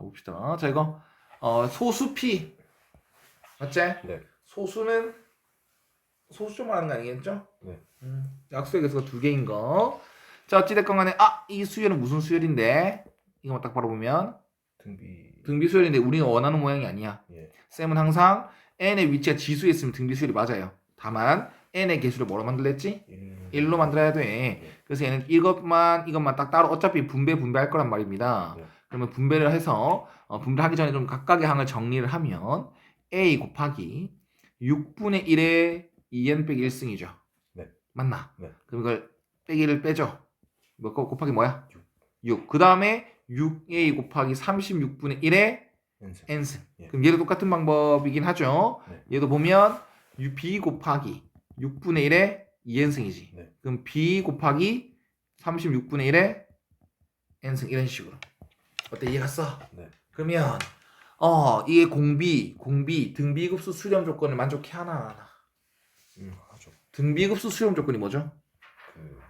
자, 봅시다. 자, 이거 어, 소수 P 맞지? 네. 소수는 소수 말하는 거 아니겠죠? 네. 음, 약수의 개수가 두 개인 거. 자, 어찌됐건 간에 아, 이 수열은 무슨 수열인데? 이거만 딱 바로 보면 등비. 등비 수열인데 우리가 원하는 모양이 아니야. 예. 쌤은 항상 n의 위치가 지수에 있으면 등비 수열이 맞아요. 다만 n의 개수를 뭐로 만들랬지? 1. 1로 만들어야 돼. 그래서 얘는 이것만 이것만 딱 따로 어차피 분배 분배할 거란 말입니다. 네. 그러면 분배를 해서 어, 분배하기 전에 좀 각각의 항을 정리를 하면 a 곱하기 6분의 1의 2n 빼기 1승이죠. 네. 맞나? 네. 그럼 이걸 빼기를 빼죠. 몇거 곱하기 뭐야? 6. 6. 그 다음에 6a 곱하기 36분의 1의 n승. n승. 예. 그럼 얘도 똑같은 방법이긴 하죠. 네. 얘도 보면 b 곱하기 6분의 1의 2n승이지. 네. 그럼 b 곱하기 36분의 1의 n승 이런 식으로. 어때 이해갔어? 네. 그러면 어 이게 공비 공비 등비급수 수렴 조건을 만족해 하나 안 하나? 음, 하죠. 등비급수 수렴 조건이 뭐죠? 그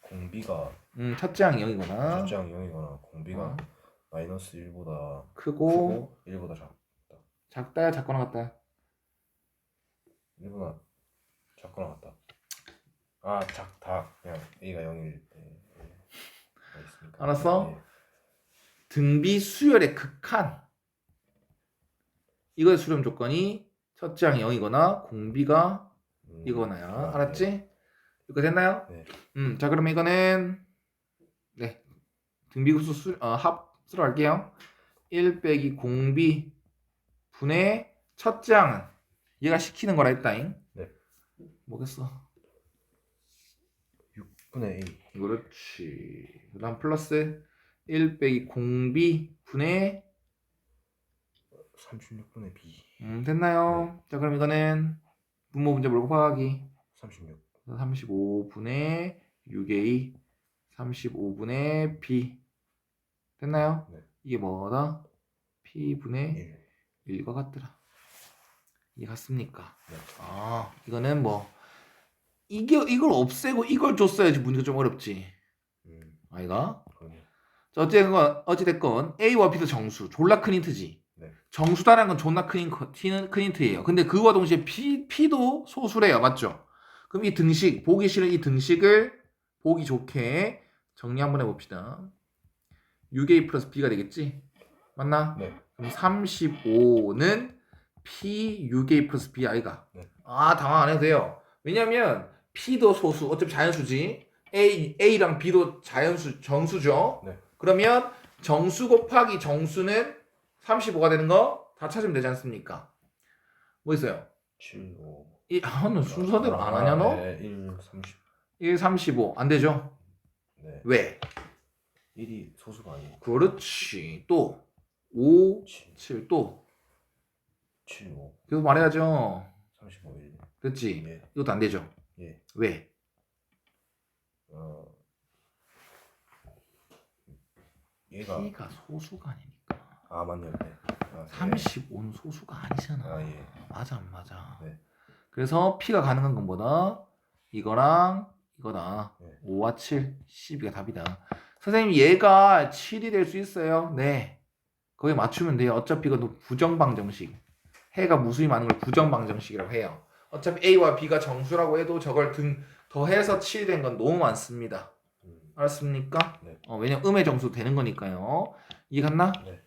공비가 음 첫째 항 0이거나 첫장 0이거나 공비가 어. 마이너스 1보다 크고 크고 1보다 작. 작다야 작거나 같다. 1보다 작거나 같다. 아 작다. 그냥 a가 0일 때. 가 있으니까. 알았어? 예. 등비 수열의 극한 이거의 수렴 조건이 첫째 항 0이거나 공비가 음, 이거나야 아, 알았지? 네. 이거 됐나요? 네. 음, 자 그러면 이거는 네 등비급수 수, 어, 합수로 할게요. 1 빼기 공비 분의 첫째 항은 얘가 시키는 거라 했다잉. 네. 뭐겠어? 6분의 a. 그렇지. 그다음 플러스 1 빼기 공비 분의 36분의 b. 음, 됐나요? 자 그럼 이거는 분모 분자 물고 곱하기 36. 35분의 6a 35분의 b 됐나요? 네. 이게 뭐다? p분의 1. 1과 같더라 이게 같습니까? 네. 아 이거는 뭐 이게 이걸 없애고 이걸 줬어야지 문제가 좀 어렵지 음, 아이가? 그러네. 자, 어쨌건 어찌됐건 A와 B도 정수 졸라 큰 힌트지 네. 정수다라는 건 존나 큰, 힌- 큰, 큰 힌트예요 근데 그와 동시에 P, P도 소수래요 맞죠? 그럼 이 등식 보기 싫은 이 등식을 보기 좋게 정리 한번 해봅시다 6A 플러스 B가 되겠지? 맞나? 네. 그럼 35는 P 6A 플러스 B 아이가 네. 아 당황 안 해도 돼요 왜냐면 P도 소수 어차피 자연수지 A, A랑 B도 자연수 정수죠 네. 그러면 정수 곱하기 정수는 35가 되는 거 다 찾으면 되지 않습니까 뭐 있어요 7, 5. 이, 아, 너 순서대로 안 하냐 너? 네, 1, 30. 1, 35 안 되죠 네. 왜? 1이 소수가 아니고 그렇지 또 5, 7, 7 또 7, 5. 계속 말해야죠 35, 1. 그렇지 예. 이것도 안 되죠 예. 왜? 얘가 P가 소수가 아니니까 아 맞네요. 네. 아, 35는 소수가 아니잖아. 아, 예. 맞아 안 맞아. 네. 그래서 P가 가능한 건 뭐다? 이거랑 이거다. 네. 5와 7, 12가 답이다. 선생님 얘가 7이 될 수 있어요? 네. 거기에 맞추면 돼요. 어차피 이건 부정방정식. 해가 무수히 많은 걸 부정방정식이라고 해요. 어차피 A와 B가 정수라고 해도 저걸 등 더해서 7이 된 건 너무 많습니다. 음, 알았습니까? 네. 어, 왜냐면 음의 정수 되는 거니까요. 이해 갔나? 네.